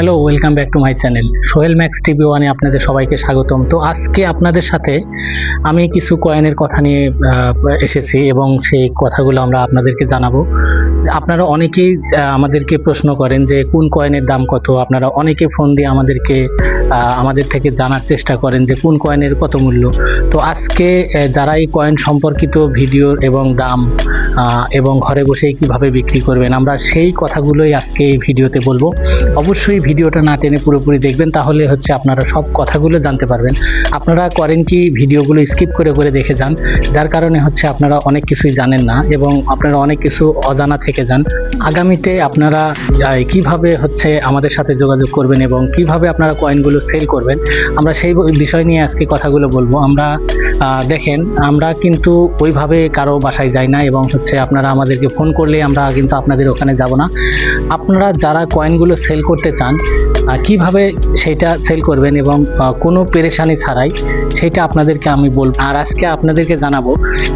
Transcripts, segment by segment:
Hello welcome back to my channel Sohel Max TV ওয়ানে আপনাদের সবাইকে স্বাগতম। তো আজকে আপনাদের সাথে আমি কিছু কয়েনের কথা নিয়ে এসেছি এবং সেই কথাগুলো আমরা আপনাদেরকে জানাব। আপনারা অনেকেই আমাদেরকে প্রশ্ন করেন যে কোন কয়েনের দাম কত? আপনারা অনেকে ফোন দিয়ে আমাদেরকে আমাদের থেকে জানার চেষ্টা করেন যে কোন কয়েনের কত মূল্য। তো আজকে যারা এই কয়েন সম্পর্কিত ভিডিও এবং দাম এবং ঘরে বসেই কীভাবে বিক্রি করবেন, আমরা সেই কথাগুলোই আজকে এই ভিডিওতে বলব। অবশ্যই ভিডিওটা না টেনে পুরোপুরি দেখবেন, তাহলে হচ্ছে আপনারা সব কথাগুলো জানতে পারবেন। আপনারা করেন কি, ভিডিওগুলো স্কিপ করে করে দেখে যান। যার কারণে হচ্ছে আপনারা অনেক কিছুই জানেন না এবং আপনারা অনেক কিছু অজানা থেকে যান। আগামীতে আপনারা কীভাবে হচ্ছে আমাদের সাথে যোগাযোগ করবেন এবং কীভাবে আপনারা কয়েনগুলো সেল করবেন, আমরা সেই বিষয় নিয়ে আজকে কথাগুলো বলব। আমরা দেখেন, আমরা কিন্তু ওইভাবে কারও বাসায় যাই না এবং হচ্ছে আপনারা আমাদেরকে ফোন করলে আমরা কিন্তু আপনাদের ওখানে যাব না। আপনারা যারা কয়েনগুলো সেল করতে চান কীভাবে সেটা সেল করবেন এবং কোনো পেরেশানি ছাড়াই সেটা আপনাদেরকে আমি বলব। আর আজকে আপনাদেরকে জানাব,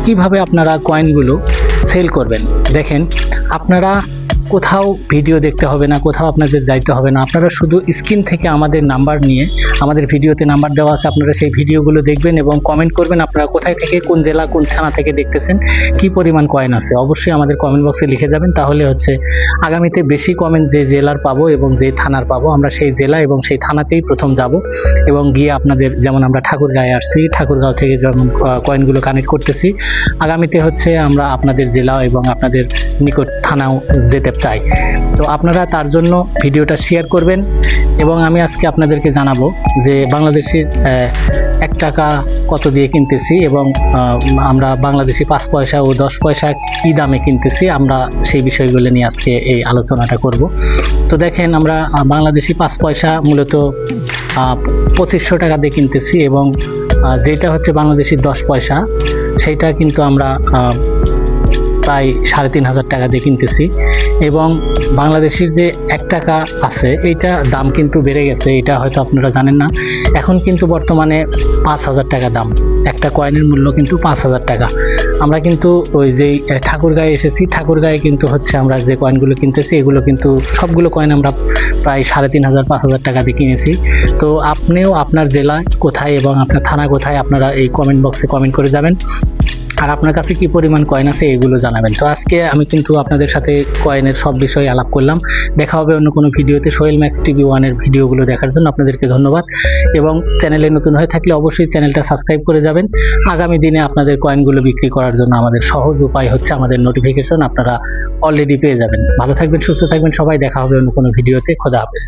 কীভাবে আপনারা কয়েনগুলো সেল করবেন। দেখেন আপনারা কোথাও ভিডিও দেখতে হবে না, কোথাও আপনাদের যাইতে হবে না। আপনারা শুধু স্ক্রিন থেকে আমাদের নাম্বার নিয়ে আমাদের ভিডিওতে নাম্বার দেওয়া আছে, আপনারা সেই ভিডিওগুলো দেখবেন এবং কমেন্ট করবেন আপনারা কোথায় থেকে, কোন জেলা, কোন থানা থেকে দেখতেছেন, কি পরিমাণ কয়েন আছে। অবশ্যই আমাদের কমেন্ট বক্সে লিখে যাবেন, তাহলে হচ্ছে আগামীতে বেশি কমেন্ট যে জেলার পাবো এবং যে থানার পাবো, আমরা সেই জেলা এবং সেই থানাতেই প্রথম যাব এবং গিয়ে আপনাদের, যেমন আমরা ঠাকুরগাঁয়ে আসছি, ঠাকুরগাঁও থেকে যেমন কয়েনগুলো কানেক্ট করতেছি, আগামীতে হচ্ছে আমরা আপনাদের জেলা এবং আপনাদের নিকট থানাও যেতে চাই। তো আপনারা তার জন্য ভিডিওটা শেয়ার করবেন এবং আমি আজকে আপনাদেরকে জানাব যে বাংলাদেশের এক টাকা কত দিয়ে কিনতেছি এবং আমরা বাংলাদেশি পাঁচ পয়সা ও দশ পয়সা কি দামে কিনতেছি আমরা সেই বিষয়গুলো নিয়ে আজকে এই আলোচনাটা করব। তো দেখেন আমরা বাংলাদেশি পাঁচ পয়সা মূলত পঁচিশশো টাকা দিয়ে কিনতেছি এবং যেটা হচ্ছে বাংলাদেশি দশ পয়সা, সেটা কিন্তু আমরা প্রায় সাড়ে তিন হাজার টাকা দিয়ে কিনতেছি। এবং বাংলাদেশের যে এক টাকা আছে, এইটা দাম কিন্তু বেড়ে গেছে, এটা হয়তো আপনারা জানেন না। এখন কিন্তু বর্তমানে পাঁচ হাজার টাকা দাম। একটা কয়েনের মূল্য কিন্তু পাঁচ হাজার টাকা। আমরা কিন্তু ওই যে ঠাকুরগাঁয়ে এসেছি। ঠাকুরগাঁয়ে কিন্তু হচ্ছে আমরা যে কয়েনগুলো কিনতেছি, এগুলো কিন্তু সবগুলো কয়েন আমরা প্রায় সাড়ে তিন হাজার, পাঁচ হাজার টাকা দিয়ে কিনেছি। তো আপনিও আপনার জেলায় কোথায় এবং আপনার থানা কোথায়, আপনারা এই কমেন্ট বক্সে কমেন্ট করে যাবেন। আর আপনার কাছে কি পরিমাণ কয়েন আছে এগুলো জানাবেন। তো আজকে আমি কিন্তু আপনাদের সাথে কয়েনের সব বিষয়ে আলাপ করলাম। দেখা হবে অন্য কোনো ভিডিওতে সোহেল ম্যাক্স টিভি ওয়ানের ভিডিওগুলো দেখার জন্য। আপনাদেরকে ধন্যবাদ। এবং চ্যানেলে নতুন হয়ে থাকলে অবশ্যই চ্যানেলটা সাবস্ক্রাইব করে যাবেন। আগামী দিনে আপনাদের কয়েনগুলো বিক্রি করার জন্য আমাদের সহজ উপায় হচ্ছে আমাদের নোটিফিকেশন আপনারা অলরেডি পেয়ে যাবেন। ভালো থাকবেন, সুস্থ থাকবেন। সবাই দেখা হবে অন্য কোনো ভিডিওতে। খোদা হাফেজ।